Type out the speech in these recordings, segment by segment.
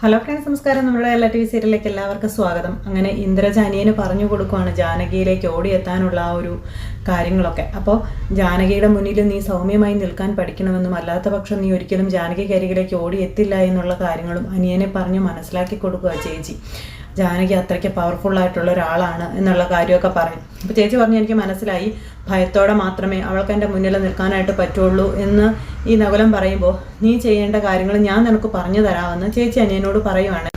Hello friends നമസ്കാരം. നമ്മുടെ എല്ലാ ടി വി സീരിയലിലേക്ക് എല്ലാവർക്കും സ്വാഗതം. അങ്ങനെ ഇന്ദ്രജാനിയന് പറഞ്ഞു കൊടുക്കുവാണ് ജാനകിയിലേക്ക് ഓടിയെത്താനുള്ള ആ ഒരു കാര്യങ്ങളൊക്കെ. അപ്പോൾ ജാനകിയുടെ മുന്നിൽ നീ സൗമ്യമായി നിൽക്കാൻ പഠിക്കണമെന്നും അല്ലാത്ത പക്ഷം നീ ഒരിക്കലും ജാനകി കരികിലേക്ക് ഓടിയെത്തില്ല എന്നുള്ള കാര്യങ്ങളും അനിയനെ പറഞ്ഞ് മനസ്സിലാക്കി കൊടുക്കുക ചേച്ചി. ജാനകി അത്രയ്ക്ക് ആയിട്ടുള്ള ഒരാളാണ് എന്നുള്ള കാര്യമൊക്കെ പറയും. അപ്പോൾ ചേച്ചി പറഞ്ഞു എനിക്ക് മനസ്സിലായി. ഭയത്തോടെ മാത്രമേ അവൾക്ക് എന്റെ മുന്നിൽ നിൽക്കാനായിട്ട് പറ്റുള്ളൂ എന്ന് ഈ നകുലം പറയുമ്പോൾ നീ ചെയ്യേണ്ട കാര്യങ്ങൾ ഞാൻ നിനക്ക് പറഞ്ഞു തരാമെന്ന് ചേച്ചി അനിയനോട് പറയുവാണ്.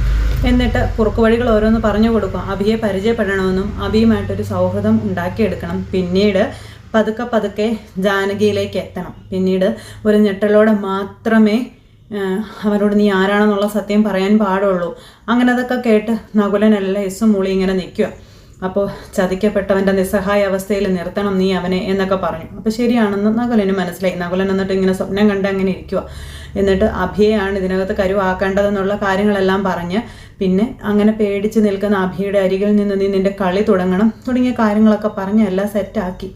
എന്നിട്ട് കുറുക്ക് വഴികൾ ഓരോന്ന് പറഞ്ഞു കൊടുക്കും. അഭിയെ പരിചയപ്പെടണമെന്നും അഭിയുമായിട്ടൊരു സൗഹൃദം ഉണ്ടാക്കിയെടുക്കണം. പിന്നീട് പതുക്കെ പതുക്കെ ജാനകിയിലേക്ക് എത്തണം. പിന്നീട് ഒരു ഞെട്ടലോടെ മാത്രമേ ആഹ് അവനോട് നീ ആരാണെന്നുള്ള സത്യം പറയാൻ പാടുള്ളൂ. അങ്ങനെ അതൊക്കെ കേട്ട് നകുലനല്ല എസ് മൂളി ഇങ്ങനെ നിൽക്കുക. അപ്പോൾ ചതിക്കപ്പെട്ടവന്റെ നിസ്സഹായ അവസ്ഥയിൽ നിർത്തണം നീ അവനെ എന്നൊക്കെ പറഞ്ഞു. അപ്പോൾ ശരിയാണെന്ന് നകുലന് മനസ്സിലായി. നകുലൻ എന്നിട്ട് ഇങ്ങനെ സ്വപ്നം കണ്ട് അങ്ങനെ ഇരിക്കുക എന്നിട്ട് അഭിയെയാണ് ഇതിനകത്ത് കരുവാക്കേണ്ടതെന്നുള്ള കാര്യങ്ങളെല്ലാം പറഞ്ഞ് പിന്നെ അങ്ങനെ പേടിച്ച് നിൽക്കുന്ന അഭിയുടെ അരികിൽ നിന്ന് നീ നിന്റെ കളി തുടങ്ങണം തുടങ്ങിയ കാര്യങ്ങളൊക്കെ പറഞ്ഞ് എല്ലാം സെറ്റാക്കി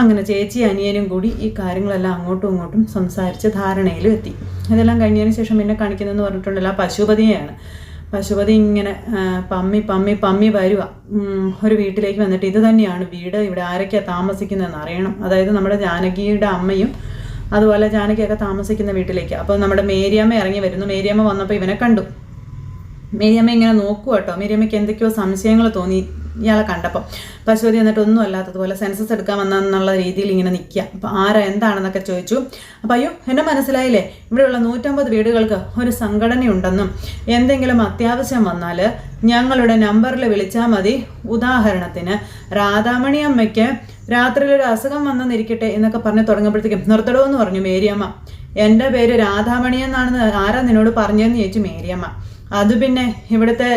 അങ്ങനെ ചേച്ചി അനിയനും കൂടി ഈ കാര്യങ്ങളെല്ലാം അങ്ങോട്ടും ഇങ്ങോട്ടും സംസാരിച്ച് ധാരണയിലും എത്തി. ഇതെല്ലാം കഴിഞ്ഞതിന് ശേഷം പിന്നെ കാണിക്കുന്നതെന്ന് പറഞ്ഞിട്ടുണ്ടല്ലോ ആ പശുപതിയെയാണ്. പശുപതി ഇങ്ങനെ പമ്മി പമ്മി പമ്മി വരുക ഒരു വീട്ടിലേക്ക് വന്നിട്ട് ഇത് തന്നെയാണ് വീട് ഇവിടെ ആരൊക്കെയാണ് താമസിക്കുന്നതെന്ന് അറിയണം. അതായത് നമ്മുടെ ജാനകിയുടെ അമ്മയും അതുപോലെ ജാനകിയൊക്കെ താമസിക്കുന്ന വീട്ടിലേക്ക്. അപ്പോൾ നമ്മുടെ മേരിയമ്മ ഇറങ്ങി വരുന്നു. മേരിയമ്മ വന്നപ്പോൾ ഇവനെ കണ്ടു. മേരിയമ്മ ഇങ്ങനെ നോക്കുക കേട്ടോ മേരിയമ്മയ്ക്ക് എന്തൊക്കെയോ സംശയങ്ങൾ തോന്നി. ഇയാളെ കണ്ടപ്പം. പശുപതി എന്നിട്ട് ഒന്നും അല്ലാത്തതുപോലെ സെൻസസ് എടുക്കാൻ വന്നെന്നുള്ള രീതിയിൽ ഇങ്ങനെ നിൽക്കുക അപ്പോൾ ആരാ എന്താണെന്നൊക്കെ ചോദിച്ചു. അപ്പം അയ്യോ എന്നെ മനസ്സിലായില്ലേ? ഇവിടെയുള്ള നൂറ്റമ്പത് വീടുകൾക്ക് ഒരു സംഘടനയുണ്ടെന്നും എന്തെങ്കിലും അത്യാവശ്യം വന്നാൽ ഞങ്ങളുടെ നമ്പറിൽ വിളിച്ചാൽ മതി. ഉദാഹരണത്തിന് രാധാമണി അമ്മയ്ക്ക് രാത്രിയിൽ ഒരു അസുഖം വന്നെന്നിരിക്കട്ടെ എന്നൊക്കെ പറഞ്ഞ് തുടങ്ങുമ്പോഴത്തേക്കും നിർത്തടോ എന്ന് പറഞ്ഞു മേരിയമ്മ. എന്റെ പേര് രാധാമണി എന്നാണെന്ന് ആരാ നിന്നോട് പറഞ്ഞതെന്ന് ചോദിച്ചു മേരിയമ്മ. അത് പിന്നെ ഇവിടുത്തെ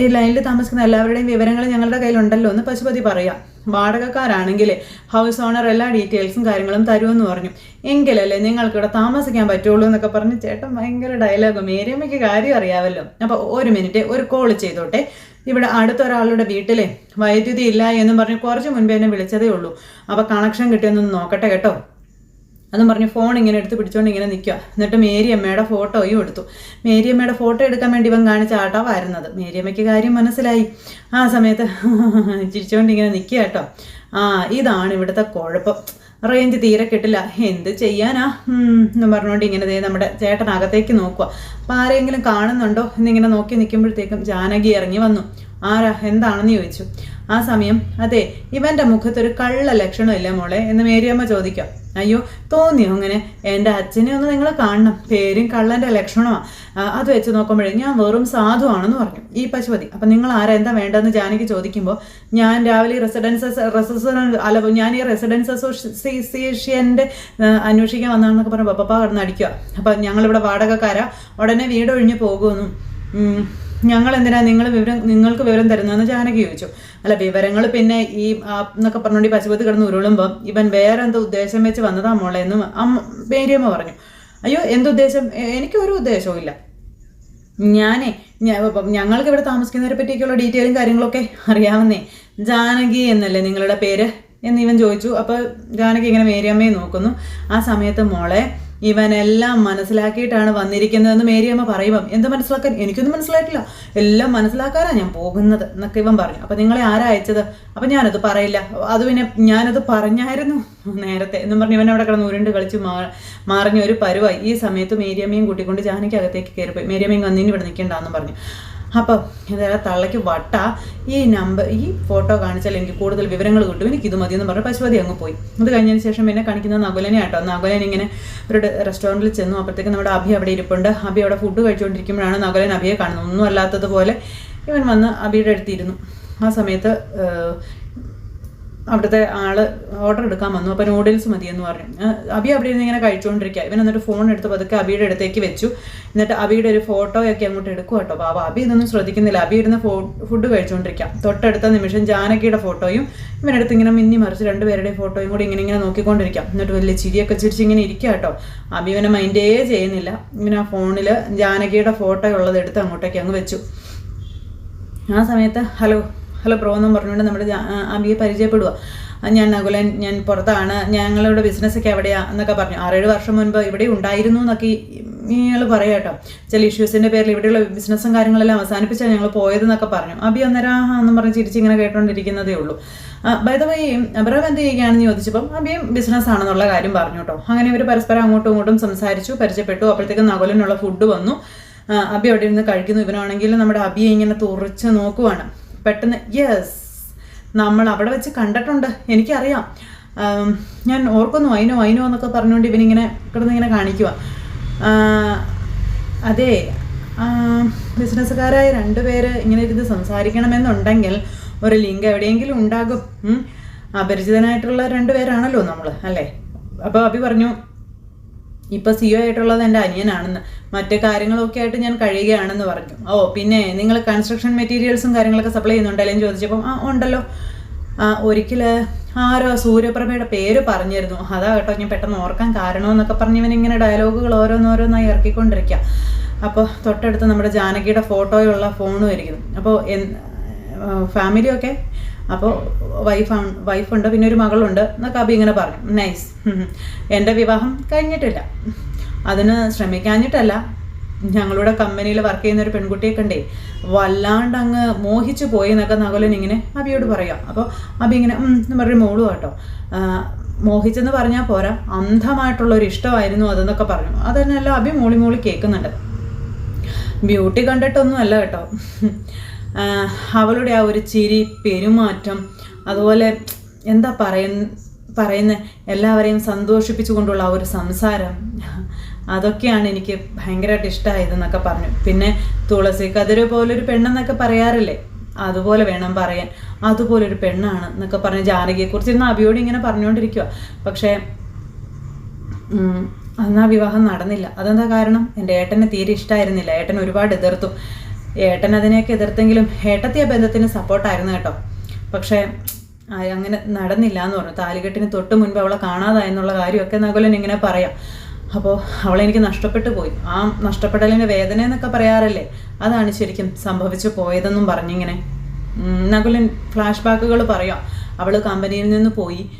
ഈ ലൈനിൽ താമസിക്കുന്ന എല്ലാവരുടെയും വിവരങ്ങൾ ഞങ്ങളുടെ കയ്യിലുണ്ടല്ലോ എന്ന് പശുപതി പറയാം. വാടകക്കാരാണെങ്കിൽ ഹൗസ് ഓണർ എല്ലാ ഡീറ്റെയിൽസും കാര്യങ്ങളും തരുമെന്ന് പറഞ്ഞു. എങ്കിലല്ലേ നിങ്ങൾക്ക് ഇവിടെ താമസിക്കാൻ പറ്റുള്ളൂ എന്നൊക്കെ പറഞ്ഞ് ചേട്ടൻ ഭയങ്കര ഡയലോഗ് മേരിയമ്മയ്ക്ക് കാര്യം അറിയാമല്ലോ അപ്പോൾ ഒരു മിനിറ്റ് ഒരു കോൾ ചെയ്തോട്ടെ. ഇവിടെ അടുത്തൊരാളുടെ വീട്ടിലെ വൈദ്യുതി ഇല്ല എന്നും പറഞ്ഞ് കുറച്ച് മുൻപേ എന്നെ വിളിച്ചതേ ഉള്ളൂ. അപ്പോൾ കണക്ഷൻ കിട്ടിയെന്നൊന്ന് നോക്കട്ടെ കേട്ടോ. അതും പറഞ്ഞ് ഫോൺ ഇങ്ങനെ എടുത്ത് പിടിച്ചുകൊണ്ട് ഇങ്ങനെ നിൽക്കുക എന്നിട്ട് മേരിയമ്മയുടെ ഫോട്ടോയും എടുത്തു. മേരിയമ്മയുടെ ഫോട്ടോ എടുക്കാൻ വേണ്ടി ഇവൻ കാണിച്ച ആട്ടമായിരുന്നത് മേരിയമ്മയ്ക്ക് കാര്യം മനസ്സിലായി. ആ സമയത്ത് ചിരിച്ചുകൊണ്ട് ഇങ്ങനെ നിൽക്കുക കേട്ടോ. ആ ഇതാണ് ഇവിടുത്തെ കുഴപ്പം. റേഞ്ച് തീരെ കിട്ടില്ല. എന്ത് ചെയ്യാനാ? എന്ന് പറഞ്ഞുകൊണ്ട് ഇങ്ങനെ ദേ നമ്മുടെ ചേട്ടൻ അകത്തേക്ക് നോക്കുക അപ്പം ആരെങ്കിലും കാണുന്നുണ്ടോ? എന്നിങ്ങനെ നോക്കി നിൽക്കുമ്പോഴത്തേക്കും ജാനകി ഇറങ്ങി വന്നു. ആരാ? എന്താണെന്ന് ചോദിച്ചു. ആ സമയം അതെ ഇവന്റെ മുഖത്തൊരു കള്ള ലക്ഷണമില്ല മോളെ എന്ന് മേരിയമ്മ ചോദിക്കാം. അയ്യോ തോന്നിയോ അങ്ങനെ? എന്റെ അച്ഛനെ ഒന്ന് നിങ്ങൾ കാണണം. പേരും കള്ളന്റെ ലക്ഷണമാണ് അത് വെച്ച് നോക്കുമ്പോഴേ ഞാൻ വെറും സാധുവാണെന്ന് പറഞ്ഞു. ഈ പശുപതി അപ്പം നിങ്ങൾ ആരാ എന്താ വേണ്ടതെന്ന് ജാനകി ചോദിക്കുമ്പോൾ ഞാൻ രാവിലെ റെസിഡൻസസ് റെസിഡൻ അല്ല ഞാൻ ഈ റെസിഡൻസ് അസോസിയേഷന്റെ അന്വേഷിക്കാൻ വന്നാണെന്നൊക്കെ പറഞ്ഞു പപ്പ കടന്ന് അടിക്കുക അപ്പം ഞങ്ങളിവിടെ വാടകക്കാരാ ഉടനെ വീട് വീടൊഴിഞ്ഞ് പോകുമെന്നും ഞങ്ങൾ എന്തിനാ നിങ്ങൾ വിവരം നിങ്ങൾക്ക് വിവരം തരുന്നതെന്ന് ജാനകി ചോദിച്ചു. അല്ല വിവരങ്ങൾ പിന്നെ ഈ എന്നൊക്കെ പറഞ്ഞുകൊണ്ട് ഈ പശുപതി കിടന്ന് ഉരുളുമ്പോൾ ഇവൻ വേറെ എന്തോ ഉദ്ദേശം വെച്ച് വന്നതാ മോളെ എന്നും അമ്മ പേരിയമ്മ പറഞ്ഞു. അയ്യോ എന്തുദ്ദേശം? എനിക്കൊരു ഉദ്ദേശവും ഇല്ല. ഞാനേ ഞങ്ങൾക്ക് ഇവിടെ താമസിക്കുന്നവരെ പറ്റിയൊക്കെയുള്ള ഡീറ്റെയിലും കാര്യങ്ങളൊക്കെ അറിയാവുന്നേ. ജാനകി എന്നല്ലേ നിങ്ങളുടെ പേര്? എന്ന് ഇവൻ ചോദിച്ചു. അപ്പോൾ ജാനകി ഇങ്ങനെ മേരിയമ്മയെ നോക്കുന്നു. ആ സമയത്ത് മോളെ ഇവനെല്ലാം മനസ്സിലാക്കിയിട്ടാണ് വന്നിരിക്കുന്നതെന്ന് മേരിയമ്മ പറയുമ്പം എന്ത് മനസ്സിലാക്കാൻ? എനിക്കൊന്നും മനസ്സിലായിട്ടില്ല. എല്ലാം മനസ്സിലാക്കാനാണ് ഞാൻ പോകുന്നത് എന്നൊക്കെ ഇവൻ പറഞ്ഞു. അപ്പം നിങ്ങളെ ആരാ അയച്ചത്? അപ്പം ഞാനത് പറയില്ല. അത് പിന്നെ ഞാനത് പറഞ്ഞായിരുന്നു നേരത്തെ എന്നും പറഞ്ഞ് ഇവൻ അവിടെ കിടന്ന് ഉരുണ്ട് കളിച്ച് മാ ഒരു പരുവായി. ഈ സമയത്ത് മേരിയമ്മയും കൂട്ടിക്കൊണ്ട് ജാനയ്ക്ക് അകത്തേക്ക് കയറിപ്പോയി. മേരിയമ്മയും വന്നിന് ഇവിടെ നിൽക്കേണ്ടെന്നും പറഞ്ഞു. അപ്പം ഇതേ തള്ളയ്ക്ക് വട്ട. ഈ നമ്പർ ഈ ഫോട്ടോ കാണിച്ചാൽ എനിക്ക് കൂടുതൽ വിവരങ്ങൾ കിട്ടും. എനിക്ക് ഇത് മതി എന്ന് പറഞ്ഞ് പശുപതി അങ്ങ് പോയി. അത് കഴിഞ്ഞതിന് ശേഷം എന്നെ കാണിക്കുന്നത് നകുലനെ ആട്ടോ. നകുലൻ ഇങ്ങനെ ഒരു റെസ്റ്റോറന്റിൽ ചെന്നു. അപ്പോഴത്തേക്ക് നമ്മുടെ അഭി അവിടെ ഇരിപ്പുണ്ട്. അഭി അവിടെ ഫുഡ് കഴിച്ചുകൊണ്ടിരിക്കുമ്പോഴാണ് നകുലൻ അഭിയെ കാണുന്നത്. ഒന്നും അല്ലാത്തതുപോലെ ഇവൻ വന്ന് അഭിയുടെ അടുത്തിരുന്നു ആ സമയത്ത് അവിടുത്തെ ആൾ ഓർഡർ എടുക്കാൻ വന്നു. അപ്പോൾ നൂഡിൽസ് മതി എന്ന് പറഞ്ഞു അബി അവിടെ ഇരുന്ന് ഇങ്ങനെ കഴിച്ചുകൊണ്ടിരിക്കുക ഇവൻ എന്നിട്ട് ഫോൺ എടുത്ത് പതുക്കെ അബിയുടെ അടുത്തേക്ക് വെച്ചു. എന്നിട്ട് അബിയുടെ ഒരു ഫോട്ടോയൊക്കെ അങ്ങോട്ട് എടുക്കും കേട്ടോ. അപ്പോൾ അബി ഇതൊന്നും ശ്രദ്ധിക്കുന്നില്ല. അബി ഇരുന്ന് ഫുഡ് കഴിച്ചുകൊണ്ടിരിക്കാം തൊട്ടടുത്ത നിമിഷം ജാനകിയുടെ ഫോട്ടോയും ഇവനടുത്ത് ഇങ്ങനെ മിന്നി മറിച്ച് രണ്ടുപേരുടെയും ഫോട്ടോയും കൂടി ഇങ്ങനെ ഇങ്ങനെ നോക്കിക്കൊണ്ടിരിക്കാം. എന്നിട്ട് വലിയ ചിരിയൊക്കെ ചിരിച്ച് ഇങ്ങനെ ഇരിക്കുക കേട്ടോ. അബി ഇവനെ മൈൻഡേ ചെയ്യുന്നില്ല. ഇവൻ ആ ഫോണിൽ ജാനകിയുടെ ഫോട്ടോ ഉള്ളത് എടുത്ത് അങ്ങോട്ടേക്ക് അങ്ങ് വെച്ചു. ആ സമയത്ത് ഹലോ ഹലോ പ്രോ എന്നും പറഞ്ഞുകൊണ്ട് നമ്മുടെ അബിയെ പരിചയപ്പെടുക ഞാൻ നകുലൻ ഞാൻ പുറത്താണ്. ഞങ്ങളുടെ ബിസിനസ്സൊക്കെ എവിടെയാ എന്നൊക്കെ പറഞ്ഞു. ആറേഴ് വർഷം മുൻപ് ഇവിടെ ഉണ്ടായിരുന്നു എന്നൊക്കെ ഇയാൾ പറയാം കേട്ടോ. ചില ഇഷ്യൂസിന്റെ പേരിൽ ഇവിടെയുള്ള ബിസിനസ്സും കാര്യങ്ങളെല്ലാം അവസാനിപ്പിച്ചാൽ ഞങ്ങൾ പോയതെന്നൊക്കെ പറഞ്ഞു. അബി അന്നേരം എന്ന് പറഞ്ഞ് ചിരിച്ചിങ്ങനെ കേട്ടോണ്ടിരിക്കുന്നതേ ഉള്ളൂ. ബൈദവൈ അബ്രഹാം എന്ത് ചെയ്യുകയാണെന്ന് ചോദിച്ചപ്പം അബിയും ബിസിനസ് ആണെന്നുള്ള കാര്യം പറഞ്ഞു കേട്ടോ. അങ്ങനെ ഇവർ പരസ്പരം അങ്ങോട്ടും ഇങ്ങോട്ടും സംസാരിച്ചു പരിചയപ്പെട്ടു. അപ്പോഴത്തേക്കും നകുലിനുള്ള ഫുഡ് വന്നു. അബി അവിടെ ഇരുന്ന് കഴിക്കുന്നു. ഇവനാണെങ്കിൽ നമ്മുടെ അബിയെ ഇങ്ങനെ തുറച്ച് നോക്കുവാണ്. പെട്ടെന്ന് യെസ് നമ്മൾ അവിടെ വെച്ച് കണ്ടിട്ടുണ്ട് എനിക്കറിയാം. ഞാൻ ഓർക്കുന്നു അയിനോ അയിനോ എന്നൊക്കെ പറഞ്ഞുകൊണ്ട് ഇവനിങ്ങനെ കിടന്നിങ്ങനെ കാണിക്കുക അതെ ബിസിനസ്സുകാരായ രണ്ടുപേര് ഇങ്ങനെ ഇരുന്ന് സംസാരിക്കണമെന്നുണ്ടെങ്കിൽ ഒരു ലിങ്ക് എവിടെയെങ്കിലും ഉണ്ടാകും. അപരിചിതനായിട്ടുള്ള രണ്ടുപേരാണല്ലോ നമ്മൾ അല്ലേ? അപ്പോൾ അഭി പറഞ്ഞു ഇപ്പൊ സിഒ ആയിട്ടുള്ളത് എന്റെ അനിയനാണെന്ന്. മറ്റു കാര്യങ്ങളൊക്കെ ആയിട്ട് ഞാൻ കഴിയുകയാണെന്ന് പറഞ്ഞു. ഓ പിന്നെ നിങ്ങൾ കൺസ്ട്രക്ഷൻ മെറ്റീരിയൽസും കാര്യങ്ങളൊക്കെ സപ്ലൈ ചെയ്യുന്നുണ്ടല്ലോ എന്ന് ചോദിച്ചപ്പം ആ ഉണ്ടല്ലോ. ആ ഒരിക്കൽ ആരോ സൂര്യപ്രഭയുടെ പേര് പറഞ്ഞിരുന്നു. അതാ കേട്ടോ ഞാൻ പെട്ടെന്ന് ഓർക്കാൻ കാരണമെന്നൊക്കെ പറഞ്ഞ് ഇവനിങ്ങനെ ഡയലോഗുകൾ ഓരോന്നോരോന്നായി ഇറക്കിക്കൊണ്ടിരിക്കുക അപ്പോൾ തൊട്ടടുത്ത് നമ്മുടെ ജാനകിയുടെ ഫോട്ടോയുള്ള ഫോണും ഇരിക്കുന്നു അപ്പോൾ ഫാമിലിയൊക്കെ അപ്പോൾ വൈഫാണ് വൈഫുണ്ട് പിന്നെ ഒരു മകളുണ്ട് എന്നൊക്കെ അബി ഇങ്ങനെ പറഞ്ഞു. നൈസ് എന്റെ വിവാഹം കഴിഞ്ഞിട്ടില്ല. അതിന് ശ്രമിക്കാഞ്ഞിട്ടല്ല. ഞങ്ങളുടെ കമ്പനിയിൽ വർക്ക് ചെയ്യുന്ന ഒരു പെൺകുട്ടിയെ കണ്ടേ വല്ലാണ്ട് അങ്ങ് മോഹിച്ചു പോയി എന്നൊക്കെ നകുലൻ ഇങ്ങനെ അബിയോട് പറയാം. അപ്പോൾ അബി ഇങ്ങനെ എന്ന് മോളു കേട്ടോ. മോഹിച്ചെന്ന് പറഞ്ഞാൽ പോരാ. അന്ധമായിട്ടുള്ള ഒരു ഇഷ്ടമായിരുന്നു അതെന്നൊക്കെ പറഞ്ഞു. അതന്നെല്ലാം അബി മോളി മോളി കേൾക്കുന്നുണ്ട്. ബ്യൂട്ടി കണ്ടിട്ടൊന്നും അല്ല കേട്ടോ. അവളുടെ ആ ഒരു ചിരി പെരുമാറ്റം അതുപോലെ എന്താ പറയ പറയുന്ന എല്ലാവരെയും സന്തോഷിപ്പിച്ചുകൊണ്ടുള്ള ആ ഒരു സംസാരം അതൊക്കെയാണ് എനിക്ക് ഭയങ്കരമായിട്ട് ഇഷ്ടമായതെന്നൊക്കെ പറഞ്ഞു. പിന്നെ തുളസി കതിര് പോലൊരു പെണ്ണെന്നൊക്കെ പറയാറില്ലേ? അതുപോലെ വേണം പറയാൻ. അതുപോലൊരു പെണ്ണാണ് എന്നൊക്കെ പറഞ്ഞ് ജാനകിയെക്കുറിച്ച് ഇന്ന് അബിയോട് ഇങ്ങനെ പറഞ്ഞുകൊണ്ടിരിക്കുക പക്ഷേ അന്നാ ആ വിവാഹം നടന്നില്ല. അതെന്താ കാരണം? എന്റെ ഏട്ടനെ തീരെ ഇഷ്ടമായിരുന്നില്ല ഏട്ടൻ ഒരുപാട് എതിർത്തു. ഏട്ടൻ അതിനെയൊക്കെ എതിർത്തെങ്കിലും ഏട്ടത്തി ആ ബന്ധത്തിന് സപ്പോർട്ടായിരുന്നു കേട്ടോ. പക്ഷേ അങ്ങനെ നടന്നില്ല എന്ന് പറഞ്ഞു. താലികെട്ടിന് തൊട്ട് മുൻപ് അവളെ കാണാതായെന്നുള്ള കാര്യമൊക്കെ നകുലൻ ഇങ്ങനെ പറയാം. അപ്പോൾ അവളെനിക്ക് നഷ്ടപ്പെട്ടു പോയി. ആ നഷ്ടപ്പെടലിന്റെ വേദന എന്നൊക്കെ പറയാറില്ലേ? അതാണ് ശരിക്കും സംഭവിച്ചു പോയതെന്നും പറഞ്ഞിങ്ങനെ. നകുലൻ ഫ്ലാഷ് ബാക്കുകൾ പറയാം. അവൾ കമ്പനിയിൽ നിന്ന് പോയി.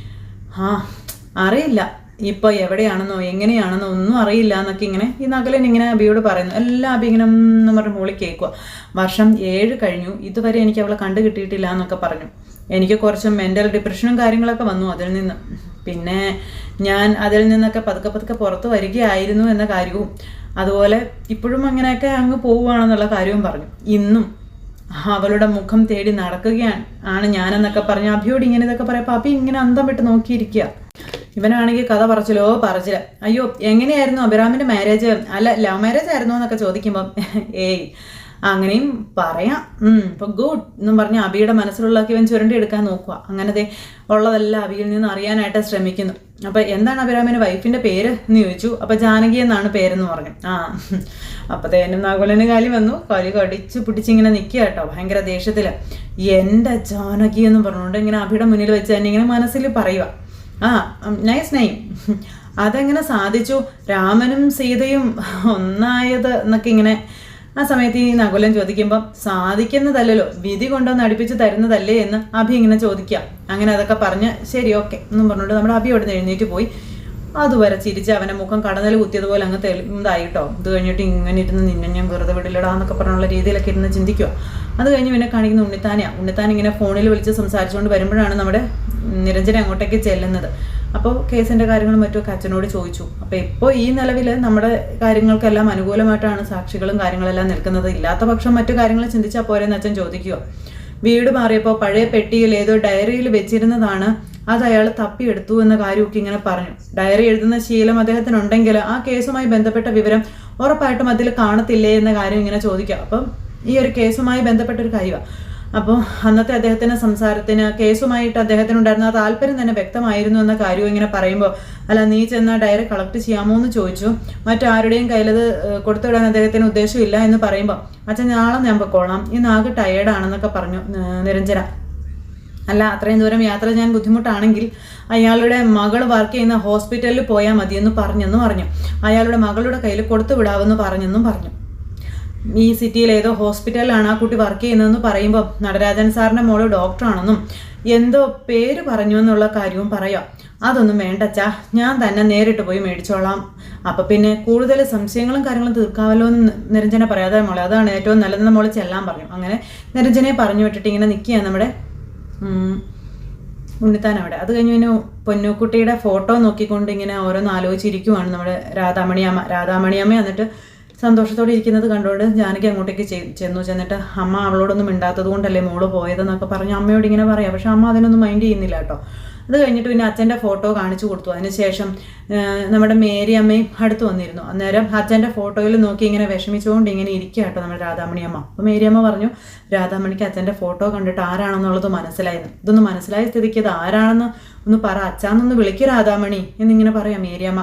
ആ അറിയില്ല. ഇപ്പൊ എവിടെയാണെന്നോ എങ്ങനെയാണെന്നോ ഒന്നും അറിയില്ല എന്നൊക്കെ ഇങ്ങനെ ഈ നഗലൻ ഇങ്ങനെ അബിയോട് പറയുന്നു. എല്ലാ അബി ഇങ്ങനെ എന്ന് പറഞ്ഞ് മോളി കേൾക്കുക. വർഷം ഏഴ് കഴിഞ്ഞു. ഇതുവരെ എനിക്ക് അവളെ കണ്ടു കിട്ടിയിട്ടില്ല എന്നൊക്കെ പറഞ്ഞു. എനിക്ക് കുറച്ച് മെന്റൽ ഡിപ്രഷനും കാര്യങ്ങളൊക്കെ വന്നു അതിൽ നിന്ന്. പിന്നെ ഞാൻ അതിൽ നിന്നൊക്കെ പതുക്കെ പതുക്കെ പുറത്ത് വരികയായിരുന്നു എന്ന കാര്യവും. അതുപോലെ ഇപ്പോഴും അങ്ങനെയൊക്കെ അങ്ങ് പോവുകയാണെന്നുള്ള കാര്യവും പറഞ്ഞു. ഇന്നും അവളുടെ മുഖം തേടി നടക്കുകയാണ്. ആണ് ഞാനെന്നൊക്കെ പറഞ്ഞ് അഭിയോട് ഇങ്ങനെ ഇതൊക്കെ പറയപ്പോൾ അഭി ഇങ്ങനെ അന്തം വിട്ട് നോക്കിയിരിക്കുക. ഇവനാണെങ്കിൽ കഥ പറച്ചിലോ പറച്ചില്ല അയ്യോ എങ്ങനെയായിരുന്നു അഭിറാമിന്റെ മാരേജ് അല്ല ലവ് മാരേജ് ആയിരുന്നു? എന്നൊക്കെ ചോദിക്കുമ്പം ഏയ് അങ്ങനെയും പറയാം. ഉം. ഇപ്പൊ ഗുഡ് എന്നും പറഞ്ഞ് അബിയുടെ മനസ്സിലുള്ളതൊക്കെ ഇവൻ ചുരണ്ടി എടുക്കാൻ നോക്കുക അങ്ങനത്തെ ഉള്ളതെല്ലാം അബിയിൽ നിന്ന് അറിയാനായിട്ട് ശ്രമിക്കുന്നു. അപ്പൊ എന്താണ് അഭിരാമിന്റെ വൈഫിന്റെ പേര് എന്ന് ചോദിച്ചു. അപ്പൊ ജാനകി എന്നാണ് പേരെന്ന് പറഞ്ഞു. ആ. അപ്പത്തേനും നാഗോലന് കാലി വന്നു. കലി കടിച്ചു പിടിച്ചിങ്ങനെ നിൽക്കുക കേട്ടോ. ഭയങ്കര ദേഷ്യത്തിൽ. എന്റെ ജാനകി എന്ന് പറഞ്ഞുകൊണ്ട് ഇങ്ങനെ അഭിയുടെ മുന്നിൽ വെച്ച് തന്നെ ഇങ്ങനെ മനസ്സിൽ പറയുക ആ നൈസ് നെയിം അതെങ്ങനെ സാധിച്ചു? രാമനും സീതയും ഒന്നായത് എന്നൊക്കെ ഇങ്ങനെ ആ സമയത്ത് ഈ നകുലൻ ചോദിക്കുമ്പോൾ സാധിക്കുന്നതല്ലല്ലോ വിധി കൊണ്ടുവന്ന് അടുപ്പിച്ച് തരുന്നതല്ലേ? എന്ന് അഭി ഇങ്ങനെ ചോദിക്കാം അങ്ങനെ അതൊക്കെ പറഞ്ഞ് ശരി ഓക്കെ എന്നും പറഞ്ഞുകൊണ്ട് നമ്മുടെ അഭി അവിടെ നിന്ന് എഴുന്നേറ്റ് പോയി. അതുവരെ ചിരിച്ച് അവന്റെ മുഖം കടന്നൽ കുത്തിയതുപോലെ അങ്ങ് തെളിതായി കേട്ടോ ഇത് കഴിഞ്ഞിട്ട് ഇങ്ങനെ ഇരുന്ന് നിന്നെ ഞാൻ വെറുതെ വിടില്ലടാ എന്നൊക്കെ പറഞ്ഞുള്ള രീതിയിലൊക്കെ ഇരുന്ന് ചിന്തിക്കുക. അത് കഴിഞ്ഞ് പിന്നെ കാണിക്കുന്ന ഉണ്ണിത്താനെയാണ് ഉണ്ണിത്താൻ ഇങ്ങനെ ഫോണിൽ വിളിച്ച് സംസാരിച്ചുകൊണ്ട് വരുമ്പോഴാണ് നമ്മുടെ നിരഞ്ജന അങ്ങോട്ടേക്ക് ചെല്ലുന്നത്. അപ്പോൾ കേസിന്റെ കാര്യങ്ങളും മറ്റുമൊക്കെ അച്ഛനോട് ചോദിച്ചു. അപ്പോൾ ഇപ്പോൾ ഈ നിലവിൽ നമ്മുടെ കാര്യങ്ങൾക്കെല്ലാം അനുകൂലമായിട്ടാണ് സാക്ഷികളും കാര്യങ്ങളെല്ലാം നിൽക്കുന്നത്. ഇല്ലാത്ത പക്ഷം മറ്റു കാര്യങ്ങൾ ചിന്തിച്ചാൽ പോരെന്ന് അച്ഛൻ ചോദിക്കുക. വീട് മാറിയപ്പോൾ പഴയ പെട്ടിയിൽ ഏതോ ഡയറിയിൽ വെച്ചിരുന്നതാണ്. അത് അയാൾ തപ്പിയെടുത്തു എന്ന കാര്യമൊക്കെ ഇങ്ങനെ പറഞ്ഞു. ഡയറി എഴുതുന്ന ശീലം അദ്ദേഹത്തിന് അദ്ദേഹത്തിനുണ്ടെങ്കിൽ ആ കേസുമായി ബന്ധപ്പെട്ട വിവരം ഉറപ്പായിട്ടും അതിൽ കാണത്തില്ലേ എന്ന കാര്യം ഇങ്ങനെ ചോദിക്കുക. അപ്പം ഈ ഒരു കേസുമായി ബന്ധപ്പെട്ട ഒരു കാര്യമാണ് അപ്പോൾ അന്നത്തെ അദ്ദേഹത്തിന്റെ സംസാരത്തിന് കേസുമായിട്ട് അദ്ദേഹത്തിനുണ്ടായിരുന്ന താല്പര്യം തന്നെ വ്യക്തമായിരുന്നു എന്ന കാര്യവും ഇങ്ങനെ പറയുമ്പോൾ അല്ല നീ ചെന്ന ഡയറി കളക്ട് ചെയ്യാമോ എന്ന് ചോദിച്ചു. മറ്റാരുടെയും കയ്യിലത് കൊടുത്തുവിടാൻ അദ്ദേഹത്തിന് ഉദ്ദേശമില്ല എന്ന് പറയുമ്പോൾ അച്ഛൻ നാളെ ഞാൻ പൊക്കോളാം. ഇന്ന് ആകെ ടയേർഡാണെന്നൊക്കെ പറഞ്ഞു നിരഞ്ജന. അല്ല അത്രയും ദൂരം യാത്ര ചെയ്യാൻ ബുദ്ധിമുട്ടാണെങ്കിൽ അയാളുടെ മകൾ വർക്ക് ചെയ്യുന്ന ഹോസ്പിറ്റലിൽ പോയാൽ മതിയെന്ന് പറഞ്ഞെന്ന് പറഞ്ഞു. അയാളുടെ മകളുടെ കയ്യിൽ കൊടുത്തു വിടാമെന്ന് പറഞ്ഞെന്നും പറഞ്ഞു. ഈ സിറ്റിയിൽ ഏതോ ഹോസ്പിറ്റലിലാണ് ആ കുട്ടി വർക്ക് ചെയ്യുന്നതെന്ന് പറയുമ്പോൾ നടരാജൻ സാറിന്റെ മോൾ ഡോക്ടറാണെന്നും എന്തോ പേര് പറഞ്ഞു എന്നുള്ള കാര്യവും പറയാം. അതൊന്നും വേണ്ടച്ചാ ഞാൻ തന്നെ നേരിട്ട് പോയി മേടിച്ചോളാം. അപ്പം പിന്നെ കൂടുതൽ സംശയങ്ങളും കാര്യങ്ങളും തീർക്കാമല്ലോ എന്ന് നിരഞ്ജന പറയാതെ മോളെ അതാണ് ഏറ്റവും നല്ലതെന്ന് മോൾ ചെല്ലാൻ പറഞ്ഞു അങ്ങനെ നിരഞ്ജനെ പറഞ്ഞു വിട്ടിട്ട് ഇങ്ങനെ നിൽക്കുകയാണ് നമ്മുടെ ഉണ്ണിത്താൻ അവിടെ അത് കഴിഞ്ഞ് പിന്നെ പൊന്നുക്കുട്ടിയുടെ ഫോട്ടോ നോക്കിക്കൊണ്ട് ഇങ്ങനെ ഓരോന്ന് ആലോചിച്ചിരിക്കുവാണ് നമ്മുടെ രാധാമണിയമ്മ. രാധാമണിയമ്മ എന്നിട്ട് സന്തോഷത്തോടെ ഇരിക്കുന്നത് കണ്ടുകൊണ്ട് ജാനകി അങ്ങോട്ടേക്ക് ചെന്നു. ചെന്നിട്ട് അമ്മ അവളോടൊന്നും മിണ്ടാത്തത് കൊണ്ടല്ലേ മോൾ പോയതെന്നൊക്കെ പറഞ്ഞ് അമ്മയോട് ഇങ്ങനെ പറയാം. പക്ഷെ അമ്മ അതിനൊന്നും മൈൻഡ് ചെയ്യുന്നില്ല കേട്ടോ. അത് കഴിഞ്ഞിട്ട് പിന്നെ അച്ഛന്റെ ഫോട്ടോ കാണിച്ചു കൊടുത്തു. അതിനുശേഷം ശേഷം നമ്മുടെ മേരി അമ്മയും അടുത്ത് വന്നിരുന്നു. അന്നേരം അച്ഛന്റെ ഫോട്ടോയിൽ നോക്കി ഇങ്ങനെ വിഷമിച്ചുകൊണ്ട് ഇങ്ങനെ ഇരിക്കുക കേട്ടോ നമ്മുടെ രാധാമണി അമ്മ. അപ്പോൾ മേരി അമ്മ പറഞ്ഞു രാധാമണിക്ക് അച്ഛന്റെ ഫോട്ടോ കണ്ടിട്ട് ആരാണെന്നുള്ളത് മനസ്സിലായിരുന്നു ഇതൊന്ന് മനസ്സിലായ സ്ഥിതിക്ക് ഇത് ആരാണെന്ന് ഒന്ന് പറ. അച്ഛാന്നൊന്ന് വിളിക്കൂ രാധാമണി എന്നിങ്ങനെ പറയാം മേരിയമ്മ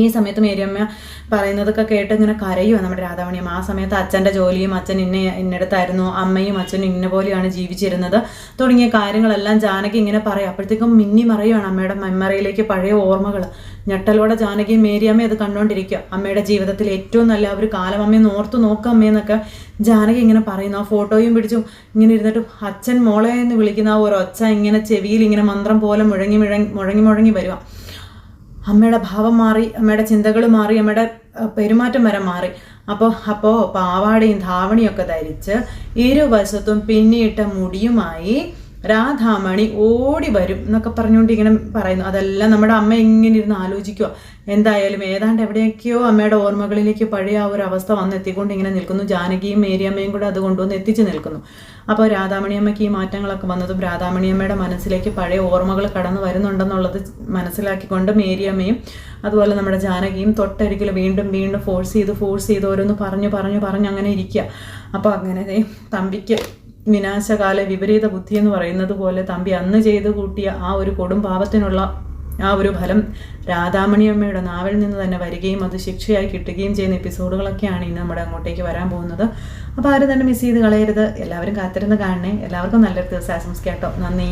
ഈ സമയത്ത് മേരിയമ്മ പറയുന്നതൊക്കെ കേട്ട് ഇങ്ങനെ കരയുക നമ്മുടെ രാധാമണിയമ്മ. ആ സമയത്ത് അച്ഛന്റെ ജോലിയും അച്ഛൻ ഇന്ന ഇന്നടത്തായിരുന്നു. അമ്മയും അച്ഛനും ഇന്ന പോലെയാണ് ജീവിച്ചിരുന്നത്. തുടങ്ങിയ കാര്യങ്ങളെല്ലാം ജാനകി ഇങ്ങനെ പറയും. അപ്പോഴത്തേക്കും മിന്നി മറയുവാണ് അമ്മയുടെ മെമ്മറിയിലേക്ക് പഴയ ഓർമ്മകൾ ഞെട്ടലോടെ ജാനകിയും മേരിയമ്മ അത് കണ്ടുകൊണ്ടിരിക്കുക അമ്മയുടെ ജീവിതത്തിൽ ഏറ്റവും നല്ല ഒരു കാലം. അമ്മയെ ഓർത്ത് നോക്കുക അമ്മയെന്നൊക്കെ ജാനകി ഇങ്ങനെ പറയുന്നു. ആ ഫോട്ടോയും പിടിച്ചു ഇങ്ങനെ ഇരുന്നിട്ട് അച്ഛൻ മോളെ എന്ന് വിളിക്കുന്ന ആ ഒരു ഒച്ച ഇങ്ങനെ ചെവിയിൽ ഇങ്ങനെ മന്ത്രം പോലെ മുഴങ്ങി മുഴങ്ങി മുഴങ്ങി മുഴങ്ങി വരുക അമ്മയുടെ ഭാവം മാറി അമ്മയുടെ ചിന്തകൾ മാറി അമ്മയുടെ പെരുമാറ്റം വരെ മാറി. അപ്പോൾ അപ്പോൾ പാവാടയും ധാവണിയൊക്കെ ധരിച്ച് ഇരുവശത്തും പിന്നിയിട്ട മുടിയുമായി രാധാമണി ഓടി വരും എന്നൊക്കെ പറഞ്ഞുകൊണ്ട് ഇങ്ങനെ പറയുന്നു. അതെല്ലാം നമ്മുടെ അമ്മ ഇങ്ങനെ ഇരുന്ന് ആലോചിക്കുക എന്തായാലും ഏതാണ്ട് എവിടെയൊക്കെയോ അമ്മയുടെ ഓർമ്മകളിലേക്ക് പഴയ ആ ഒരു അവസ്ഥ വന്നെത്തിക്കൊണ്ട് ഇങ്ങനെ നിൽക്കുന്നു. ജാനകിയും മേരിയമ്മയും കൂടെ അത് കൊണ്ടുവന്ന് എത്തിച്ചു നിൽക്കുന്നു. അപ്പോൾ രാധാമണി അമ്മയ്ക്ക് ഈ മാറ്റങ്ങളൊക്കെ വന്നതും രാധാമണിയമ്മയുടെ മനസ്സിലേക്ക് പഴയ ഓർമ്മകൾ കടന്നു വരുന്നുണ്ടെന്നുള്ളത് മനസ്സിലാക്കിക്കൊണ്ട് മേരിയമ്മയും അതുപോലെ നമ്മുടെ ജാനകിയും തൊട്ടരികിൽ വീണ്ടും വീണ്ടും ഫോഴ്സ് ചെയ്ത് ഫോഴ്സ് ചെയ്ത് ഓരോന്ന് പറഞ്ഞു പറഞ്ഞു പറഞ്ഞു അങ്ങനെ ഇരിക്കുക. അപ്പോൾ അങ്ങനെ തമ്പിക്ക് വിനാശകാല വിപരീത ബുദ്ധി എന്ന് പറയുന്നത് പോലെ തമ്പി അന്ന് ചെയ്ത് കൂട്ടിയ ആ ഒരു കൊടും പാപത്തിനുള്ള ആ ഒരു ഫലം രാധാമണിയമ്മയുടെ നാവിൽ നിന്ന് തന്നെ വരികയും അത് ശിക്ഷയായി കിട്ടുകയും ചെയ്യുന്ന എപ്പിസോഡുകളൊക്കെയാണ് ഇന്ന് നമ്മുടെ അങ്ങോട്ടേക്ക് വരാൻ പോകുന്നത്. അപ്പോൾ ആരും തന്നെ മിസ് ചെയ്ത് കളയരുത്. എല്ലാവരും കാത്തിരുന്ന് കാണണേ. എല്ലാവർക്കും നല്ലൊരു ദിവസം ആശംസിക്കാട്ടോ നന്ദി.